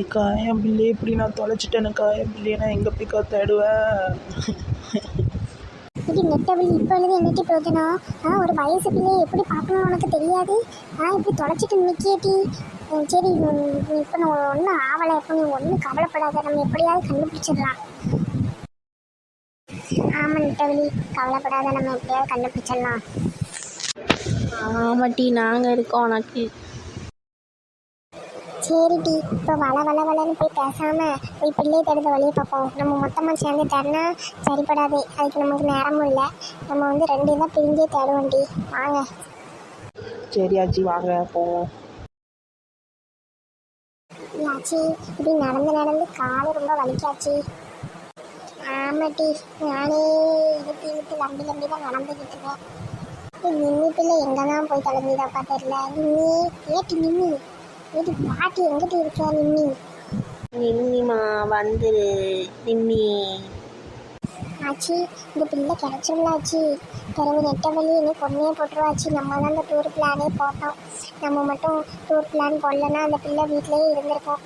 ஏக்கா என் பிள்ளையை இப்படி நான் தொலைச்சிட்டேனுக்கா என் பிள்ளையை நான் எங்கே போய்க்கா தேடுவேன்? இது நெட்டவழி இப்போ எழுதி என்னட்டி பிரயோஜனம்? ஆ ஒரு வயசு பிள்ளையை எப்படி பார்க்கணும் உனக்கு தெரியாது? ஆ இப்படி தொலைச்சிட்டு நிற்கேட்டி சரி இப்போ நான் ஒன்றும் ஆவலை இப்போ நீ ஒன்றும் கவலைப்படாத. நம்ம எப்படியாவது கண்டுபிடிச்சிடலாம். ஆமாம் நெட்டவழி கவலைப்படாத. நம்ம எப்படியாவது கண்டுபிடிச்சிடலாம். ஆமாட்டி நாங்கள் இருக்கோம் உனக்கு. சரிடி இப்போ வள வள வளன்னு போய் பேசாம போய் பிள்ளையை தேடுத வழியை பார்ப்போம். நம்ம மொத்தமாக சேர்ந்து தேடினா சரிப்படாது. அதுக்கு நமக்கு நேரமும் இல்லை. நம்ம வந்து ரெண்டு இதாக பிரிஞ்சே தேடுவோம்டி. வாங்க. சரி ஆச்சி வாங்க போவோம். ஆச்சி இப்படி நடந்து நடந்து கால் ரொம்ப வலிக்காச்சு. ஆமாட்டி நானே இழுத்து இழுத்து லம்பி லம்பி தான் நடந்துக்கிட்டு இருக்கேன் நிம்மி பிள்ளை எங்கே தான் போய் தொலைஞ்சிதாப்பா தெரில நிம்மி ஏட்டி நிம்மி ஏட்டி பாட்டி எங்கிட்ட இருக்க நிம்மி? நிம்மிமா வந்துரு. நிம்மி. ஆச்சி இந்த பிள்ளை கிடச்சிரும்ல ஆச்சி. பிறகு நெட்ட வழி என்ன பொண்ணையே போட்டுருவாச்சு. நம்ம தான் அந்த டூர் பிளானே போட்டோம். நம்ம மட்டும் டூர் பிளான் போடலன்னா அந்த பிள்ளை வீட்டிலேயே இருந்திருக்கும்.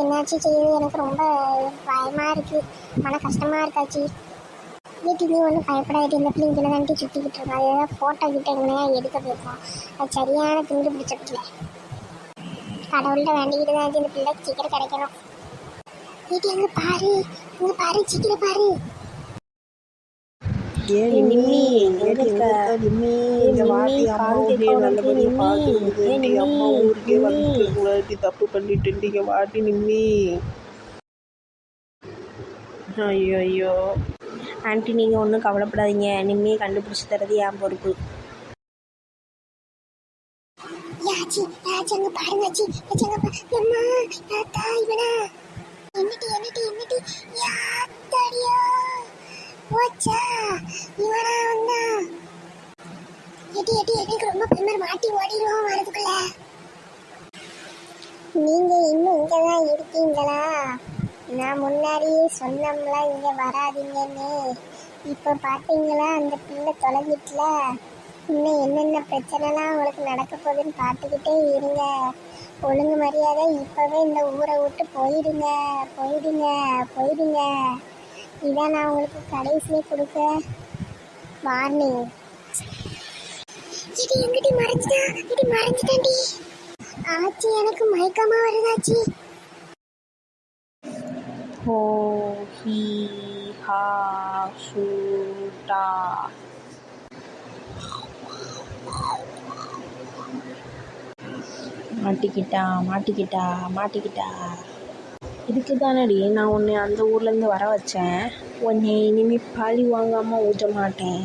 என்னாச்சு செய்யுது? எனக்கு ரொம்ப பயமாக இருக்குது மன கஷ்டமாக இருக்காச்சு வீட்டுக்கு நீ ஒன்றும் பயப்படாது இந்த பிள்ளை இங்கே தாண்டி சுற்றிக்கிட்டு இருக்கோம் அது ஃபோட்டோ கிட்ட எங்கனையா எடுக்க போயிருக்கோம் அது சரியான திண்டு பிடிச்ச பிள்ளை. கடவுள்கிட்ட வேண்டிக்கிட்டு தான் இந்த பிள்ளை சீக்கிரம் கிடைக்கணும். வீட்டு எங்க பாரு. இங்க பாரு சீக்கிரம் பாரு. ஏன் தப்பு பண்ணிட்டு இங்க வாடி நிம்மி. ஐயோ ஐயோ. ஆண்டி நீங்கள் ஒன்றும் கவலைப்படாதீங்க. நிம்மியை கண்டுபிடிச்சி தரது என் பொறுப்பு. ஆச்சி ஆச்சி அங்க பாருங்க ஆச்சி ஆச்சி அங்க அம்மா யாத்தா இவனா? என்னடி என்னடி என்னடி? யாத்தடியா ஓச்சா இவனா வந்தா? எடி எடி எனக்கு ரொம்ப பெருமாள் மாட்டி ஓடிடுவோம் வரதுக்குள்ள நீங்க இன்னும் இங்க தான் இருக்கீங்களா? நான் முன்னாடியே சொன்னோம்ல இங்க வராதீங்கன்னு. இப்போ பாத்தீங்களா அந்த பிள்ளை தொலைஞ்சிட்டுல? இன்னும் என்னென்ன பிரச்சனைலாம் உங்களுக்கு நடக்க போகுதுன்னு பார்த்துக்கிட்டே இருங்க. ஒழுங்கு மரியாதை இப்போவே இந்த ஊரை விட்டு போயிடுங்க போயிடுங்க போயிடுங்க. இதான் நான் உங்களுக்கு கடைசியே கொடுக்க வார்னிங் இது எங்கிட்ட மறைஞ்சிட்டா இது மறைஞ்சிட்டாண்டி ஆச்சி எனக்கு மயக்கமா வருதாச்சி. ஹோ ஹி ஹா ஷூட்டா மாட்டிக்கிட்டா மாட்டிக்கிட்டா மாட்டிக்கிட்டா. இதுக்கு தானடி நான் உன்னை அந்த ஊர்லேருந்து வர வச்சேன். உன்னை இனிமேல் பழி வாங்காமல் ஊட்ட மாட்டேன்.